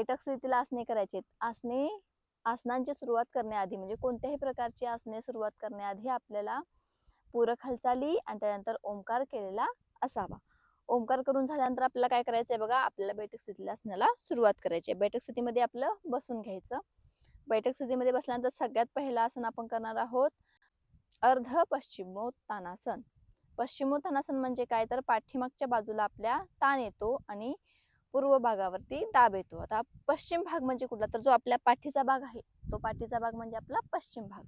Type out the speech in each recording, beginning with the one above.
बैठक स्थितीला आसने करायची आसने आसनांची सुरुवात करण्याआधी म्हणजे कोणत्याही प्रकारची आसने सुरुवात करण्याआधी आपल्याला पूरक हालचाली आणि त्यानंतर ओंकार केलेला असावा. ओंकार करून झाल्यानंतर आपल्याला काय करायचंय बघा आपल्याला बैठक स्थितीला असण्याला सुरुवात करायची आहे बैठक स्थितीमध्ये आपलं बसून घ्यायचं. बैठक स्थितीमध्ये बसल्यानंतर सगळ्यात पहिलं आसन आपण करणार आहोत अर्ध पश्चिमोत्तानासन. पश्चिमोत्तानासन म्हणजे काय? तर पाठीमागच्या बाजूला आपल्या ताण येतो आणि पूर्व भागावरती दाब येतो. आता पश्चिम भाग म्हणजे कुठला? तर जो आपल्या पाठीचा भाग आहे तो पाठीचा भाग म्हणजे आपला पश्चिम भाग.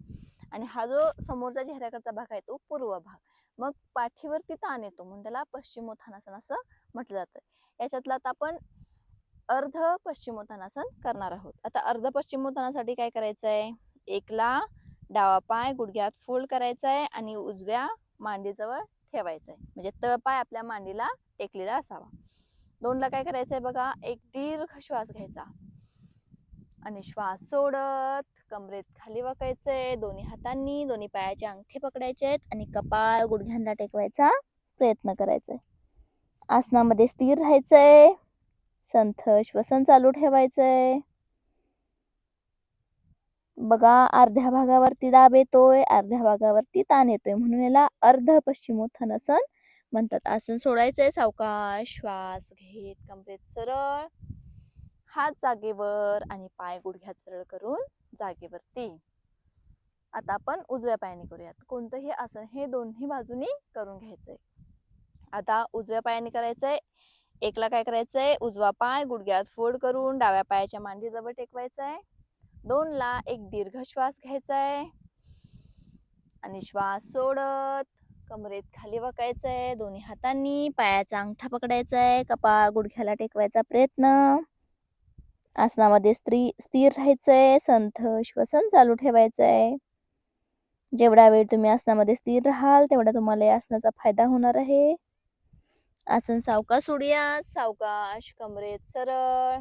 आणि हा जो समोरचा चेहऱ्याकडचा भाग आहे तो पूर्व भाग. मग पाठीवरती ताण येतो म्हणून त्याला पश्चिमोत्थानासन असं म्हटलं जातं. याच्यातलं आता आपण अर्ध पश्चिमोत्थानासन करणार आहोत. आता अर्ध पश्चिमोत्थानासाठी काय करायचं आहे एकला डावा पाय गुडघ्यात फोल्ड करायचा आहे आणि उजव्या मांडीजवळ ठेवायचा आहे म्हणजे तळपाय आपल्या मांडीला टेकलेला असावा. दोनला काय करायचंय बघा एक दीर्घ श्वास घ्यायचा. आणि श्वास सोडत कमरेत खाली वाकायचंय दोन्ही हातांनी दोन्ही पायाचे अंगठे पकडायचे आहेत आणि कपाळ गुडघ्यांना टेकवायचा प्रयत्न करायचा आसनामध्ये स्थिर राहायचंय संथ श्वसन चालू ठेवायचंय. बघा अर्ध्या भागावरती दाब येतोय अर्ध्या भागावरती ताण येतोय म्हणून याला अर्ध पश्चिमोत्थानासन म्हणतात आसन सोडायचंय सावकाश श्वास घेत कमरेत सरळ. हात जागेवर आणि पाय गुडघ्यात सरळ करून जागेवरती आता आपण उजव्या पायाने करूयात. कोणतंही आसन हे दोन्ही बाजूनी करून घ्यायचंय. आता उजव्या पायाने करायचंय. एकला काय करायचंय? उजवा पाय गुडघ्यात फोल्ड करून डाव्या पायाच्या मांडीजवळ टेकवायचा आहे दोनला एक दीर्घ श्वास घ्यायचा आहे आणि श्वास सोडत कमरेत खाली वाकायचंय दोन्ही हातांनी पायाचा अंगठा पकडायचा आहे कपाळ गुडघ्याला टेकवायचा प्रयत्न. आसनामध्ये स्त्री स्थिर राहायचंय संथ श्वसन चालू ठेवायचंय. जेवढा वेळ तुम्ही आसनामध्ये स्थिर राहाल तेवढा तुम्हाला या आसनाचा फायदा होणार आहे. आसन सावका सोडूया सावकाश कमरेत सरळ.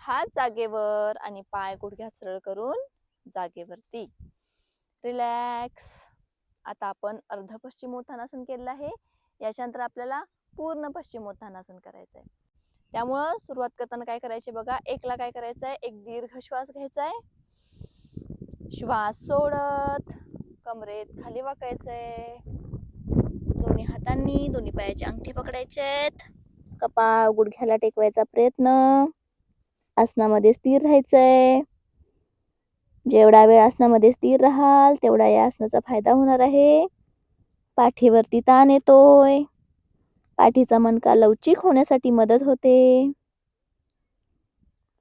हात जागेवर आणि पाय गुडघ्या सरळ करून जागेवरती. रिलॅक्स. आता आपण अर्ध पश्चिमोत्थानासन केलेलं आहे. याच्यानंतर आपल्याला पूर्ण पश्चिमोत्थानासन करायचं आहे त्यामुळं सुरुवात करताना काय करायचे बघा एकला काय करायचं आहे एक दीर्घ श्वास घ्यायचा आहे श्वास सोडत कमरेत खाली वाकायचंय दोन्ही हातांनी दोन्ही पायाचे अंगठे पकडायचे आहेत कपाळ गुडघ्याला टेकवायचा प्रयत्न. आसनामध्ये स्थिर राहायचंय. जेवढा वेळ आसनामध्ये स्थिर राहाल तेवढा या आसनाचा फायदा होणार आहे. पाठीवरती ताण येतोय. पाठीचा मणका लवचिक होण्यासाठी मदत होते.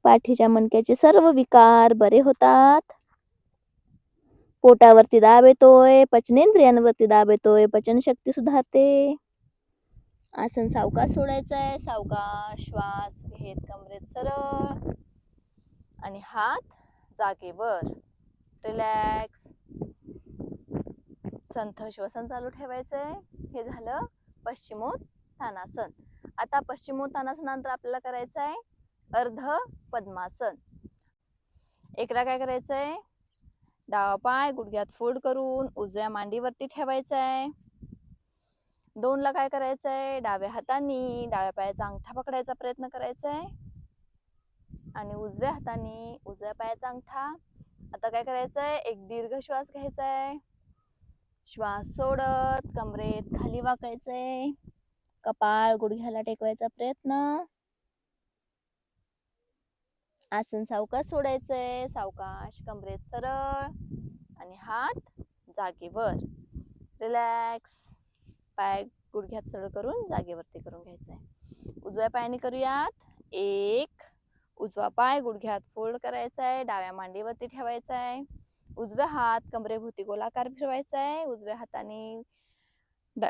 पाठीच्या मणक्याचे सर्व विकार बरे होतात. पोटावरती दाब येतोय पचनेंद्रियांवरती दाब येतोय पचनशक्ती सुधारते. आसन सावकाश सोडायचं आहे सावकाश श्वास घेत कमरेत सरळ. आणि हात जागेवर. रिलॅक्स संथ श्वसन चालू ठेवायचंय. हे झालं पश्चिमोत्तानासन आता पश्चिमोत्तानासनानंतर आपल्याला करायचं आहे अर्ध पद्मासन. एकला काय करायचंय? डावा पाय गुडघ्यात फोल्ड करून उजव्या मांडीवरती ठेवायचं आहे दोनला काय करायचंय? डाव्या हाताने डाव्या पायाचा अंगठा पकडायचा प्रयत्न करायचा आहे आणि उजव्या हाताने उजव्या पायाचा अंगठा. आता काय करायचंय? एक दीर्घ श्वास घ्यायचा आहे श्वास सोडत कमरेत खाली वाकायचंय. कपाळ गुडघ्याला टेकवायचा प्रयत्न. आसन सावकाश सोडायचंय. सावकाश कमरेत सरळ. आणि हात जागेवर. रिलॅक्स. पाय गुडघ्यात सरळ करून जागेवरती करून घ्यायचंय. उजव्या पायाने करूयात. एक उजवा पाय गुडघ्यात फोल्ड करायचा आहे डाव्या मांडीवरती ठेवायचा आहे. उजव्या हात कमरेभोवती गोलाकार फिरवायचा आहे. उजव्या हाताने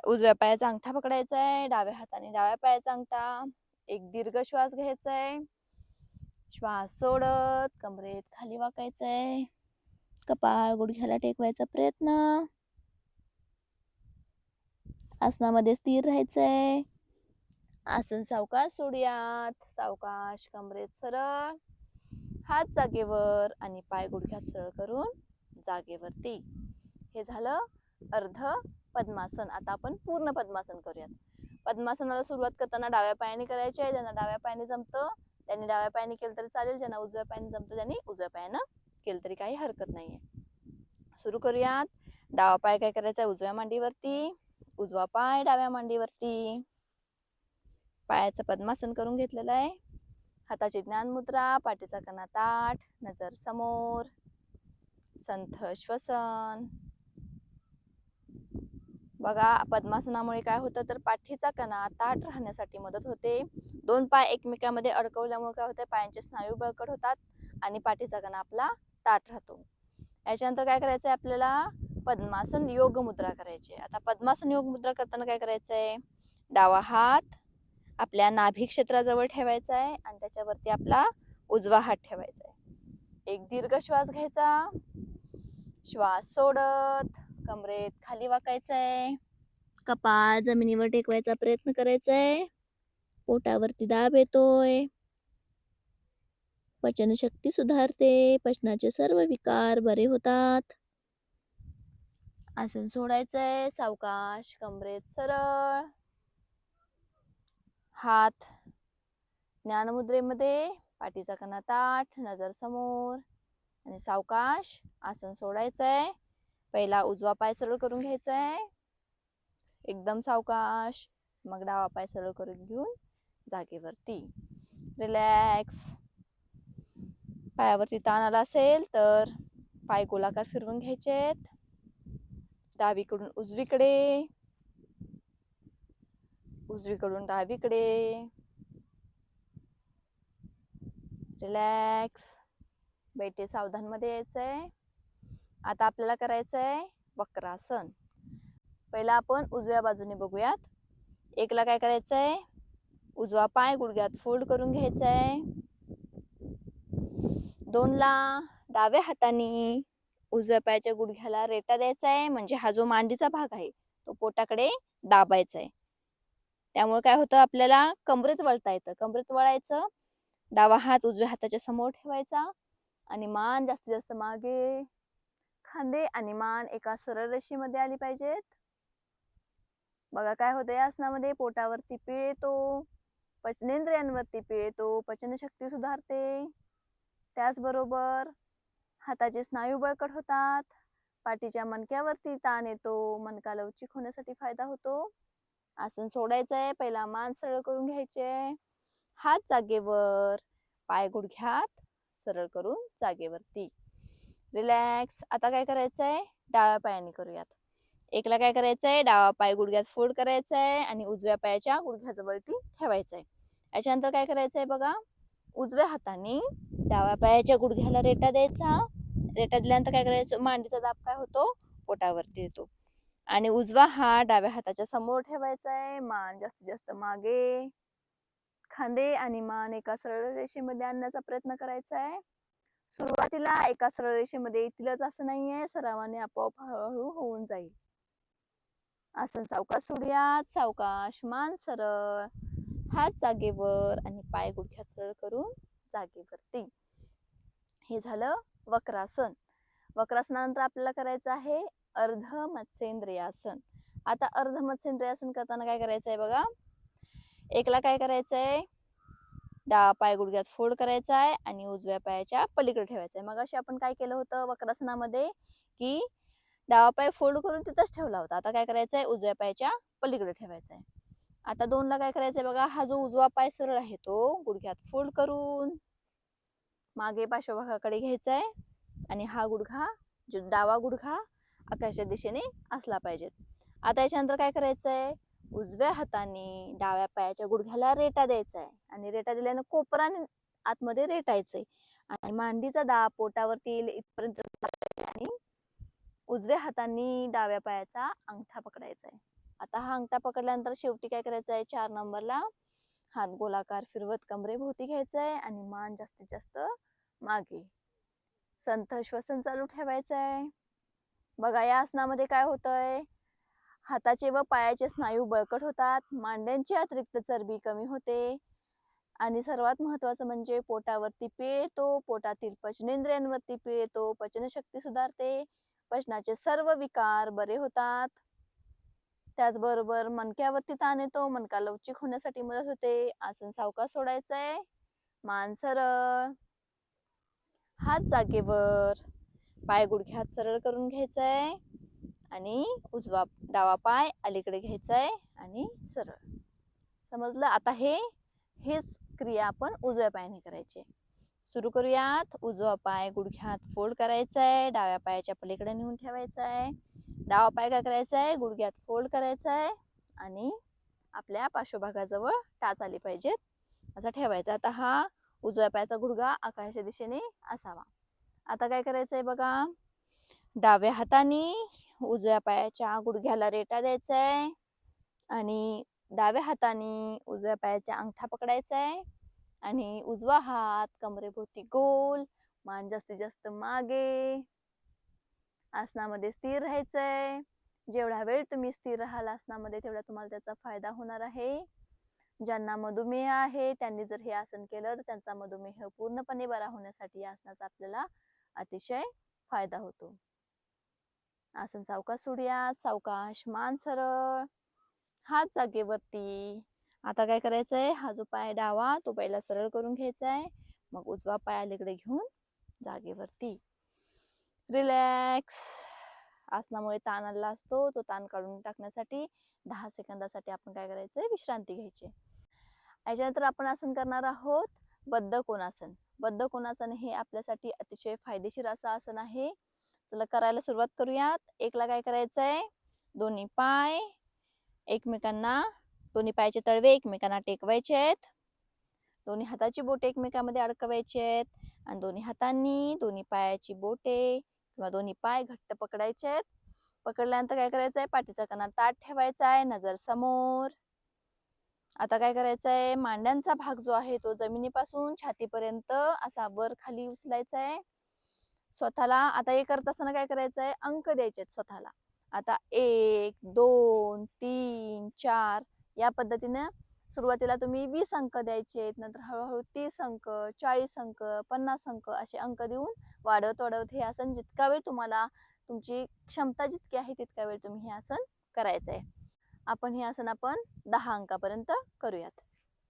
उजव्या पायाचा अंगठा पकडायचा आहे. डाव्या हाताने डाव्या पायाचा अंगठा. एक दीर्घ श्वास घ्यायचा आहे. श्वास सोडत कमरेत खाली वाकायचंय कपाळ गुडघ्याला टेकवायचा प्रयत्न. आसनामध्ये स्थिर राहायचंय आसन सावकाश सोडूयात. सावकाश कमरेत सरळ. हात जागेवर आणि पाय गुडघ्यात सरळ करून जागेवरती. हे झालं अर्ध पद्मासन. आता आपण पूर्ण पद्मासन करूयात. पद्मासनाला सुरुवात करताना डाव्या पायाने करायची आहे. ज्यांना डाव्या पायाने जमतं त्यांनी डाव्या पायाने केलं तरी चालेल. ज्यांना उजव्या पायाने जमतं त्यांनी उजव्या पायानं केलं तरी काही हरकत नाही आहे सुरू करूयात. डावा पाय काय करायचा आहे? उजव्या मांडीवरती. उजवा पाय डाव्या मांडीवरती. पायाचं पद्मासन करून घेतलेलं आहे. हाताची ज्ञान मुद्रा पाठीचा कणा ताठ नजर समोर संथ श्वसन. बघा पद्मासनामुळे काय होतं तर पाठीचा कणा ताठ राहण्यासाठी मदत होते. दोन पाय एकमेकांमध्ये अडकवल्यामुळे काय होतं पायांचे स्नायू बळकट होतात आणि पाठीचा कणा आपला ताठ राहतो. याच्यानंतर काय करायचंय आपल्याला? पद्मासन योग मुद्रा करायची आता पद्मासन योग मुद्रा करताना काय करायचंय? डावा हात आपल्या नाभी क्षेत्राजवळ ठेवायचा आहे आणि त्याच्यावरती आपला उजवा हात ठेवायचा आहे. एक दीर्घ श्वास घ्यायचा. श्वास सोडत कमरेत खाली वाकायचं आहे. कपाळ जमिनीवर टेकवायचा प्रयत्न करायचा आहे. पोटावरती दाब येतोय. पचनशक्ती सुधारते. पचनाचे सर्व विकार बरे होतात. आसन सोडायचंय सावकाश कमरेत सरळ. हात ज्ञानमुद्रेमध्ये पाठीचा कणा ताठ नजर समोर आणि सावकाश आसन सोडायचंय. पहिला उजवा पाय सरळ करून घ्यायचा आहे एकदम सावकाश मग डावा पाय सरळ करून घेऊन जागेवरती. रिलॅक्स पायावरती ताण आला असेल तर पाय गोलाकार फिरवून घ्यायचेत. डावीकडून उजवीकडे. उजवीकडून डावीकडे. रिलॅक्स बैठे सावधानमध्ये यायचं यायचंय. आता आपल्याला करायचंय वक्रासन पहिला आपण उजव्या बाजूने बघूयात. एकला काय करायचंय? उजवा पाय गुडघ्यात फोल्ड करून घ्यायचाय. दोनला डाव्या हाताने उजव्या पायाच्या गुडघ्याला रेटा द्यायचा आहे म्हणजे हा जो मांडीचा भाग आहे तो पोटाकडे दाबायचा आहे त्यामुळे काय होतं आपल्याला कमरेत वळता येतं. कमरेत वळायचं डावा हात उजव्या हाताच्या समोर ठेवायचा आणि मान जास्तीत जास्त मागे खांदे आणि मान एका सरळ रेषेमध्ये आली पाहिजेत. बघा काय होतं या आसनामध्ये पोटावरती पीळ येतो पचनेंद्रियांवरती पीळ येतो पचनशक्ती सुधारते. त्याचबरोबर हाताचे स्नायू बळकट होतात पाठीच्या मणक्यावरती ताण येतो मणका लवचिक होण्यासाठी फायदा होतो. आसन सोडायचंय. पहिला मान सरळ करून घ्यायचे हात जागेवर. पाय गुडघ्यात सरळ करून जागेवरती. रिलॅक्स आता काय करायचंय? डाव्या पायाने करूयात. एकला काय करायचंय? डावा पाय गुडघ्यात फोल्ड करायचंय आणि उजव्या पायाच्या गुडघ्याजवळती ठेवायचंय. याच्यानंतर काय करायचंय बघा? उजव्या हाताने डाव्या पायाच्या गुडघ्याला रेटा द्यायचा. रेटा दिल्यानंतर काय करायचं? मांडीचा दाब काय होतो? पोटावरती येतो. आणि उजवा हात डाव्या हाताच्या समोर ठेवायचा आहे. मान जास्तीत जास्त मागे. खांदे आणि मान एका सरळ रेषेमध्ये आणण्याचा प्रयत्न करायचा आहे. सुरुवातीला एका सरळ रेषेमध्ये येतीलच असं नाहीये सरावाने आपोआप हळूहळू होऊन जाईल. आसन सावकाश सोडूयात. सावकाश मान सरळ. हात जागेवर आणि पाय गुडघ्यात सरळ करून जागेवरती हे झालं वक्रासन. वक्रासनानंतर आपल्याला करायचं आहे अर्ध मत्स्येंद्रियासन. आता अर्ध मत्स्येंद्रियासन करताना काय करायचं आहे बघा? एकला काय करायचंय? डावा पाय गुडघ्यात फोल्ड करायचा आहे आणि उजव्या पायाच्या पलीकडे ठेवायचा आहे मग अशी आपण काय केलं होतं वक्रासनामध्ये? की डावा पाय फोल्ड करून तिथंच ठेवला होता. आता काय करायचंय? उजव्या पायाच्या पलीकडे ठेवायचा आहे आता दोनला काय करायचंय बघा? हा जो उजवा पाय सरळ आहे तो गुडघ्यात फोल्ड करून मागे पार्श्वभागाकडे घ्यायचा आहे आणि हा गुडघा जो डावा गुडघा आकाशाच्या दिशेने असला पाहिजेत. आता याच्यानंतर काय करायचं आहे उजव्या हाताने डाव्या पायाच्या गुडघ्याला रेटा द्यायचा आहे आणि रेटा दिल्यानं कोपराने आतमध्ये रेटायचंय. आणि मांडीचा दाब पोटावरती येईल इथपर्यंत आणि उजव्या हाताने डाव्या पायाचा अंगठा पकडायचा आहे आता हा अंगठा पकडल्यानंतर शेवटी काय करायचं आहे चार नंबरला हात गोलाकार फिरवत कमरेभोवती घ्यायचा आहे आणि मान जास्तीत जास्त मागे. संथ श्वसन चालू ठेवायचं आहे बघा या आसनामध्ये काय होतंय? हाताचे व पायाचे स्नायू बळकट होतात मांड्यांची अतिरिक्त चरबी कमी होते आणि सर्वात महत्वाचं म्हणजे पोटावरती पीळ येतो पोटातील पचनेंद्रियांवरती पीळ येतो पचनशक्ती सुधारते पचनाचे सर्व विकार बरे होतात. त्याचबरोबर मनक्यावरती ताण येतो मणका लवचिक होण्यासाठी मदत होते आसन सावकाश सोडायचंय मान सरळ हात जागेवर. पाय गुडघ्यात सरळ करून घ्यायचाय आणि उजवा डावा पाय अलीकडे घ्यायचा आहे आणि सरळ. समजलं? आता हे हेच क्रिया आपण उजव्या पायाने करायची. सुरू करूयात. उजवा पाय गुडघ्यात फोल्ड करायचा आहे डाव्या पायाच्या पलीकडे नेऊन ठेवायचा आहे डावा पाय काय करायचा आहे गुडघ्यात फोल्ड करायचा आहे आणि आपल्या पार्श्वभागाजवळ टाच आली पाहिजेत. असा ठेवायचा. आता हा उजव्या पायाचा गुडघा आकाशाच्या दिशेने असावा. आता काय करायचंय बघा. डाव्या हाताने उजव्या पायाच्या गुडघ्याला रेटा द्यायचा आहे आणि डाव्या हाताने उजव्या पायाच्या अंगठा पकडायचा आहे आणि उजवा हात कमरेभोवती गोल मान जास्तीत जास्त मागे. आसनामध्ये स्थिर राहायचंय. जेवढा वेळ तुम्ही स्थिर राहाल आसनामध्ये तेवढा तुम्हाला त्याचा फायदा होणार आहे. ज्यांना मधुमेह आहे त्यांनी जर हे आसन केलं तर त्यांचा मधुमेह पूर्णपणे बरा होण्यासाठी आसनाचा आपल्याला अतिशय फायदा होतो. आसन सावकाश सोडूयात सावकाश मान सरळ हात जागेवरती. आता काय करायचंय? हा जो पाय डावा तो पहिला सरळ करून घ्यायचा आहे मग उजवा पाय अलीकडे घेऊन जागेवरती. रिलॅक्स. आसनामुळे ताण आलेला असतो. तो ताण काढून टाकण्यासाठी दहा सेकंदासाठी आपण काय करायचंय? विश्रांती घ्यायची. याच्यानंतर आपण आसन करणार आहोत बद्ध कोणासन? बद्ध कोणासन हे आपल्यासाठी अतिशय फायदेशीर असं आसन आहे. चला करायला सुरुवात करूयात. एकला काय करायचंय? दोन्ही पाय. एकमेकांना दोन्ही पायाचे तळवे एकमेकांना टेकवायचे आहेत. दोन्ही हाताची बोटे एकमेकांमध्ये अडकवायची आहेत. आणि दोन्ही हातांनी दोन्ही पायाची बोटे किंवा दोन्ही पाय घट्ट पकडायचे आहेत. पकडल्यानंतर काय करायचंय? पाठीचा कणा ताट ठेवायचा आहे. नजर समोर. आता काय करायचं आहे? मांड्यांचा भाग जो आहे तो जमिनीपासून छातीपर्यंत असा वर खाली उचलायचा आहे. स्वतःला आता हे करत असताना काय करायचं आहे? अंक द्यायचे आहेत स्वतःला. आता एक दोन तीन चार या पद्धतीने सुरुवातीला तुम्ही वीस अंक द्यायचे आहेत. नंतर हळूहळू तीस अंक चाळीस अंक पन्नास अंक असे अंक देऊन वाढवत वाढवत हे आसन जितका वेळ तुम्हाला तुमची क्षमता जितकी आहे तितका वेळ तुम्ही हे आसन करायचं आहे. आपण हे आसन आपण दहा अंकापर्यंत करूयात.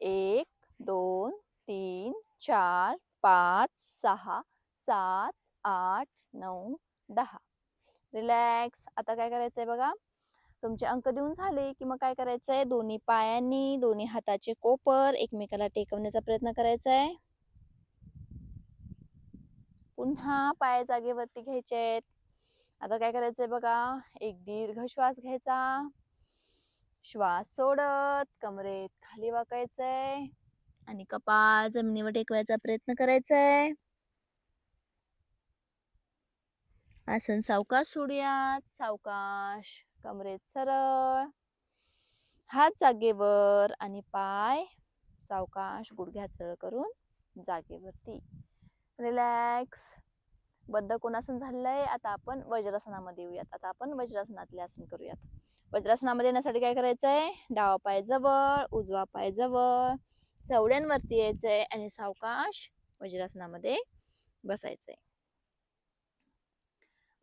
एक दोन तीन चार पाच सहा सात आठ नऊ दहा. रिलॅक्स आता काय करायचंय बघा? तुमचे अंक देऊन झाले की मग काय करायचंय? दोन्ही पायांनी दोन्ही हाताचे कोपर एकमेकाला टेकवण्याचा प्रयत्न करायचा आहे पुन्हा पाय जागेवरती घ्यायचे आहेत आता काय करायचंय बघा? एक दीर्घ श्वास घ्यायचा. श्वास सोडत कमरेत खाली वाकायचंय आणि कपाळ जमिनीवर टेकवायचा प्रयत्न करायचाय. आसन सावकाश सोडूयात सावकाश कमरेत सरळ. हात जागेवर आणि पाय सावकाश गुडघ्यात सरळ करून जागेवरती. रिलॅक्स बद्ध कोणासन झालेलं आहे आता आपण वज्रासनामध्ये येऊयात. आता आपण वज्रासनातले आसन करूयात. वज्रासनामध्ये येण्यासाठी काय करायचंय? डावा पाय जवळ उजवा पाय जवळ चवड्यांवरती यायचंय आणि सावकाश वज्रासनामध्ये बसायचंय.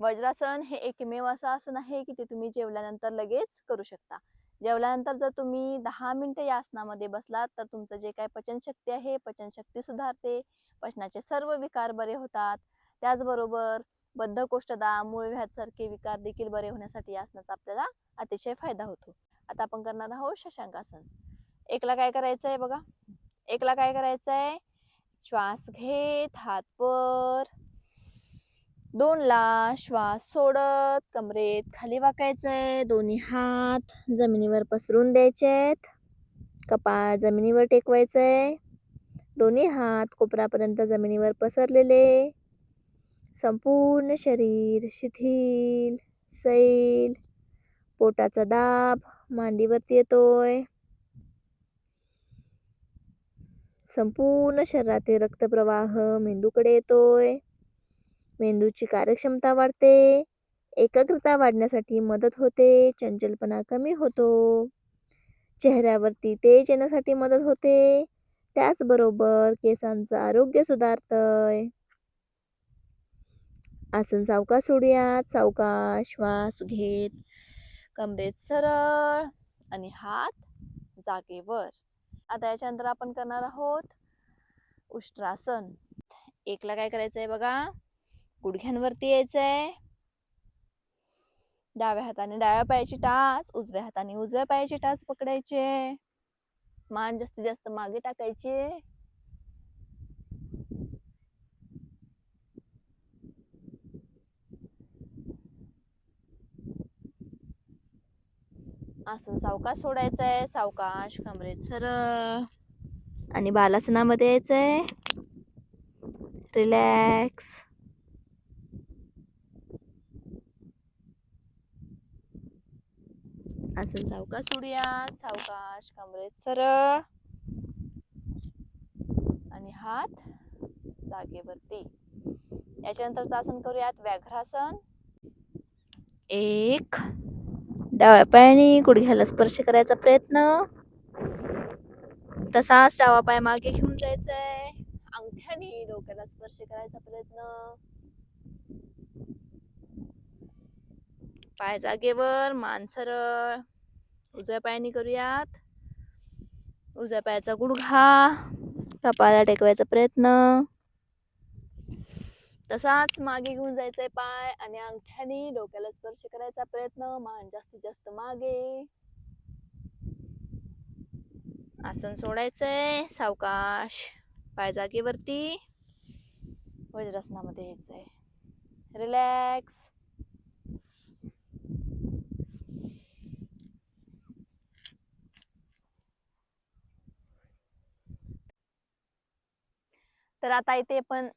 वज्रासन हे एकमेव असं आसन आहे की ते तुम्ही जेवल्यानंतर लगेच करू शकता. जेवल्यानंतर जर तुम्ही दहा मिनिटं या आसनामध्ये बसलात तर तुमचं जे काय पचनशक्ती आहे पचनशक्ती सुधारते. पचनाचे सर्व विकार बरे होतात. त्याचबरोबर बद्धकोष्ठता मूळव्यासारखे विकार देखील बरे होण्यासाठी आसनाचा आपल्याला अतिशय फायदा होतो. आता आपण करणार आहोत शशांकासन. एकला काय करायचं आहे बघा. एकला काय करायचं आहे श्वास घेत हात वर. दोनला श्वास सोडत कमरेत खाली वाकायचंय. दोन्ही हात जमिनीवर पसरून द्यायचेत. कपाळ जमिनीवर टेकवायचंय. दोन्ही हात कोपरापर्यंत जमिनीवर पसरलेले. संपूर्ण शरीर शिथिल सैल. पोटाचा दाब मांडीवरती येतोय. संपूर्ण शरीरातील रक्तप्रवाह मेंदूकडे येतोय. मेंदूची कार्यक्षमता वाढते. एकाग्रता वाढण्यासाठी मदत होते. चंचलपणा कमी होतो. चेहऱ्यावरती तेज येण्यासाठी मदत होते. त्याचबरोबर केसांचं आरोग्य सुधारतंय. आसन सावकाश सोडूयात सावकाश श्वास घेत. कमरेत सरळ आणि हात जागेवर. आता याच्यानंतर आपण करणार आहोत उष्ट्रासन. एकला काय करायचंय बघा? गुडघ्यांवरती यायचंय. डाव्या हाताने डाव्या पायाची टाच उजव्या हाताने उजव्या पायाची टाच पकडायचे. मान जास्तीत जास्त मागे टाकायचे. आसन सावकाश सोडायचंय सावकाश कमरेत सरळ आणि बालासनामध्ये यायचंय. रिलॅक्स आसन सावकाश सोडूया सावकाश कमरेत सरळ आणि हात जागेवरती. याच्यानंतरचं आसन करूयात व्याघ्रासन. एक डाव्या पायाने गुडघ्याला स्पर्श करायचा प्रयत्न. तसाच डावा पाय मागे घेऊन जायचंय. अंगठ्याने डोक्याला स्पर्श करायचा प्रयत्न. पाय जागेवर मान सरळ. उजव्या पायाने करूयात. उजव्या पायाचा गुडघा. कपाळाला टेकवायचा प्रयत्न. तसाच मागे घेऊन जायचंय पाय आणि अंगठ्याने डोक्याला स्पर्श करायचा प्रयत्न. मान जास्तीत जास्त मागे. आसन सोडायचंय. सावकाश. पाय जागेवरती वज्रासनामध्ये यायचंय. रिलॅक्स तर आता इथे आपण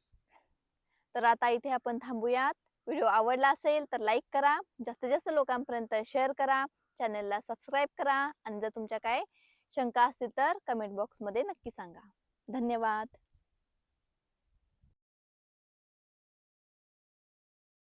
तर आता इथे आपण थांबूयात. व्हिडिओ आवडला असेल तर लाईक करा जास्तीत जास्त लोकांपर्यंत शेअर करा चॅनलला सबस्क्राईब करा आणि जर तुमच्या काय शंका असतील तर कमेंट बॉक्समध्ये नक्की सांगा. धन्यवाद.